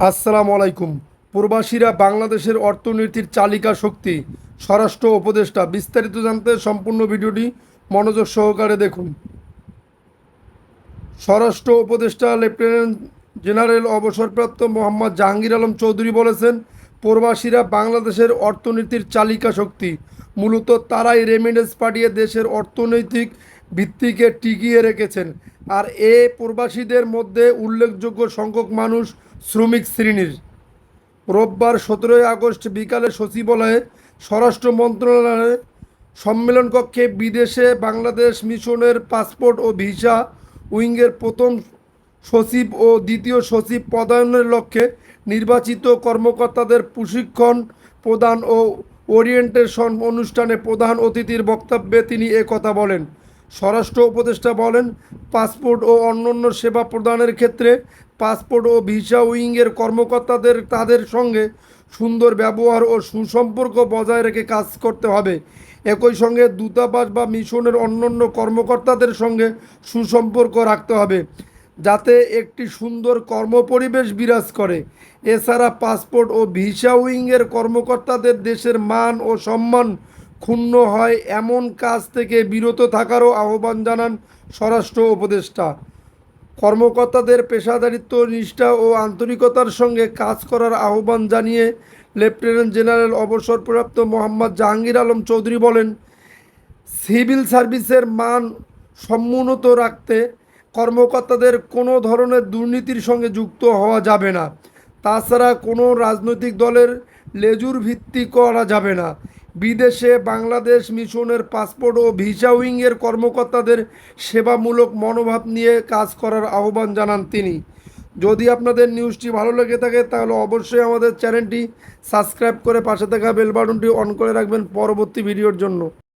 আসসালামু আলাইকুম। প্রবাসীরা বাংলাদেশের অর্থনীতির চালিকা শক্তি। স্বরাষ্ট্র উপদেষ্টা, বিস্তারিত জানতে সম্পূর্ণ ভিডিওটি মনোযোগ সহকারে দেখুন। স্বরাষ্ট্র উপদেষ্টা, লেফটেন্যান্ট জেনারেল অবসরপ্রাপ্ত মোহাম্মদ জাহাঙ্গীর আলম চৌধুরী বলেছেন, প্রবাসীরা বাংলাদেশের অর্থনীতির চালিকা শক্তি। মূলত তারাই রেমিডেন্স পাঠিয়ে দেশের অর্থনৈতিক ভিত্তিকে টিকিয়ে রেখেছেন। আর এ প্রবাসীদের মধ্যে উল্লেখযোগ্য সংখ্যক মানুষ শ্রমিক শ্রেণির। রোববার সতেরোই আগস্ট বিকালে সচিবালয়ে স্বরাষ্ট্র মন্ত্রণালয়ে সম্মেলন কক্ষে বিদেশে বাংলাদেশ মিশনের পাসপোর্ট ও ভিসা উইংয়ের প্রথম সচিব ও দ্বিতীয় সচিব পদায়নের লক্ষ্যে নির্বাচিত কর্মকর্তাদের প্রশিক্ষণ প্রদান ও ওরিয়েন্টেশন অনুষ্ঠানে প্রধান অতিথির বক্তব্যে তিনি কথা বলেন। স্বরাষ্ট্র উপদেষ্টা বলেন, পাসপোর্ট ও অন্যান্য সেবা প্রদানের ক্ষেত্রে পাসপোর্ট ও ভিসা উইংয়ের কর্মকর্তাদের, তাদের সঙ্গে সুন্দর ব্যবহার ও সুসম্পর্ক বজায় রেখে কাজ করতে হবে। একই সঙ্গে দূতাবাস বা মিশনের অন্যান্য কর্মকর্তাদের সঙ্গে সুসম্পর্ক রাখতে হবে, যাতে একটি সুন্দর কর্মপরিবেশ বিরাজ করে। এছাড়া পাসপোর্ট ও ভিসা উইংয়ের কর্মকর্তাদের দেশের মান ও সম্মান ক্ষুণ্ণ হয় এমন কাজ থেকে বিরত থাকারও আহ্বান জানান স্বরাষ্ট্র উপদেষ্টা। কর্মকর্তাদের পেশাদারিত্ব, নিষ্ঠা ও আন্তরিকতার সঙ্গে কাজ করার আহ্বান জানিয়ে লেফটেন্যান্ট জেনারেল অবসরপ্রাপ্ত মোহাম্মদ জাহাঙ্গীর আলম চৌধুরী বলেন, সিভিল সার্ভিসের মান সমুন্নত রাখতে কর্মকর্তাদের কোনো ধরনের দুর্নীতির সঙ্গে যুক্ত হওয়া যাবে না। তাছাড়া কোনো রাজনৈতিক দলের লেজুর ভিত্তি করা যাবে না। বিদেশে বাংলাদেশ মিশনের পাসপোর্ট ও ভিসা উইংয়ের কর্মকর্তাদের সেবামূলক মনোভাব নিয়ে কাজ করার আহ্বান জানান তিনি। যদি আপনাদের নিউজটি ভালো লেগে থাকে, তাহলে অবশ্যই আমাদের চ্যানেলটি সাবস্ক্রাইব করে পাশে থাকা বেল বাটনটি অন করে রাখবেন পরবর্তী ভিডিওর জন্য।